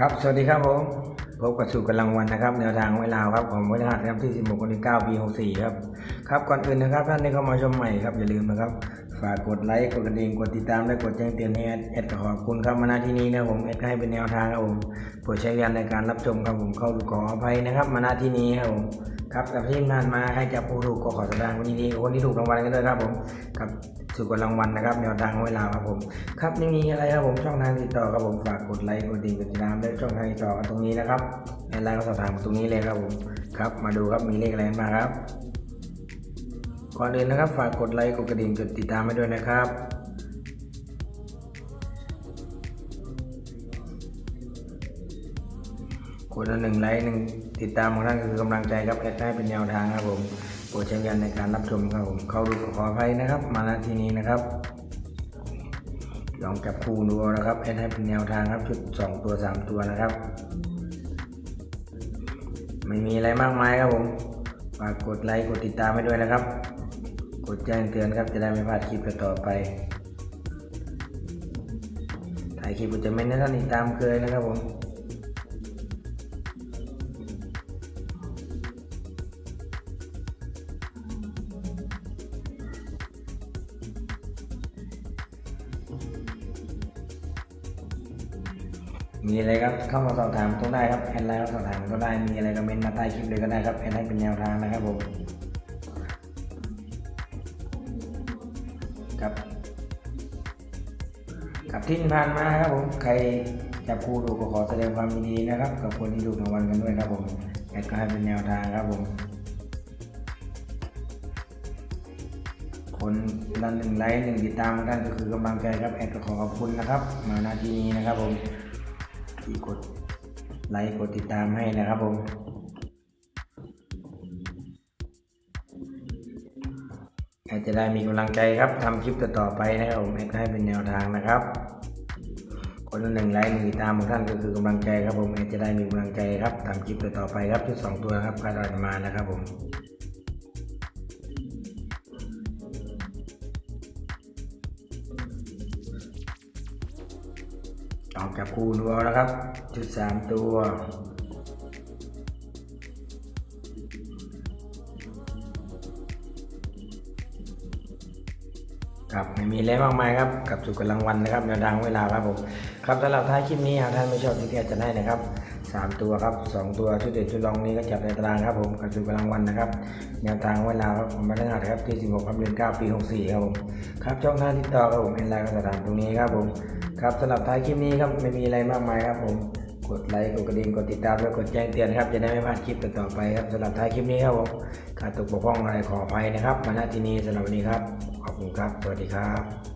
ครับ สวัสดีครับผม พบกับสู่กำลังวันนะครับ แนวทางเวลาครับของวันพฤหัสครับที่ 16กันที่9ปี 64 ครับ ครับ ก่อนอื่นนะครับ ท่านที่เข้ามาชมใหม่ครับ อย่าลืมนะครับ ฝากกดไลค์ กดกระดิ่ง กดติดตาม และกดแจ้งเตือนให้แอดแอดขอบคุณครับมาณที่นี้นะผมแอดให้เป็นแนวทางครับผมโปรดใช้ยานในการรับชมครับผม เข้าขออภัยนะครับ มาณที่นี้ครับผม ครับกับที่งานมาให้จับผู้ถูกก็ขอแสดงความยินดีกับคนที่ถูกรางวัลกันด้วยครับผมครับสู่กับรางวัลนะครับแนวทางเวลาครับผม ครับไม่มีอะไรครับผมช่องทางติดต่อครับผมฝากกดไลค์กดดิ่งกดติดตามและช่องทางติดต่อตรงนี้นะครับในไลน์ก็สอบถามตรงนี้เลยครับผมครับ มาดูครับมีเลขอะไรมาครับก่อนอื่นนะครับ ฝากกดไลค์กดกระดิ่งกดติดตามให้ด้วยนะครับ คนละหนึ่งไลค์หนึ่งติดตามของท่านก็คือกำลังใจครับแอดให้เป็นแนวทางครับผมโปรดใช้วิญญาณในการรับชมครับผมเข้าดูขออภัยนะครับ มาณที่นี้นะครับลองจับคู่ดูนะครับแอดให้เป็นแนวทางครับจุดสองตัวสามตัวนะครับ ไม่มีอะไรมากมายครับผมฝากกดไลค์กดติดตามให้ด้วยนะครับ กดแจ้งเตือนครับจะได้ไม่พลาดคลิปต่อไปถ่ายคลิปจะไม่ได้ท่านติดตามเคยนะครับผม มีอะไรครับเข้ามาสอบถามก็ได้ครับแอดไลน์ก็สอบถามก็ได้มีอะไรก็เมนต์มาใต้คลิปเลยก็ได้ครับแอดให้เป็นแนวทางนะครับผมครับกับที่ผ่านมาครับผมใครจับคู่ดูก็ขอแสดงความยินดีนะครับ กับคนที่ถูรางวัลกันด้วยครับผมแอดก็ให้เป็นแนวทางครับผมคนละหนึ่งไลค์หนึ่งติดตามของท่านก็คือกำลังใจครับแอดก็ขอขอบคุณนะครับ มาหน้าที่นี้นะครับผม ที่กดไลค์กดติดตามให้นะครับผมอดจะได้มีกำลังใจครับทำคลิปต่อๆไปนะครับผมให้เป็นแนวทางนะครับ คนละหนึ่งไลค์หนึ่งติดตามของท่านก็คือกำลังใจครับผมอดจะได้มีกำลังใจครับทำคลิปต่อๆไปครับชุดสองตัวครับคาดว่าจะมานะครับผม ออกจากคู่ดูเอานะครับ ชุดสามตัว ครับไม่มีอะไรมากมายครับ กับสุกรางวันนะครับแนวทางเวลาครับผม ครับสำหรับท้ายคลิปนี้หากท่านไม่ชอบที่แกจะได้นะครับ สามตัวครับสองตัวชุดเด็ดชุดรองนี้ก็จับในตารางครับผมกับสุกำลังวันนะครับแนวทางเวลาครับผมมาได้หัดครับที่ 16ครับเดือน9 ปี 64 ครับผมครับช่องทางติดต่อครับผมเป็นไลน์ก็สอบถามตรงนี้ครับผมครับสำหรับท้ายคลิปนี้ครับไม่มีอะไรมากมายครับผมกดไลค์กดกระดิ่งกดติดตามและกดแจ้งเตือนครับจะได้ไม่พลาดคลิปต่อไปครับสำหรับท้ายคลิปนี้ครับผมขาดตกบกพร่องอะไรขออภัยนะครับมาณที่นี้สำหรับวันนี้ครับขอบคุณครับสวัสดีครับ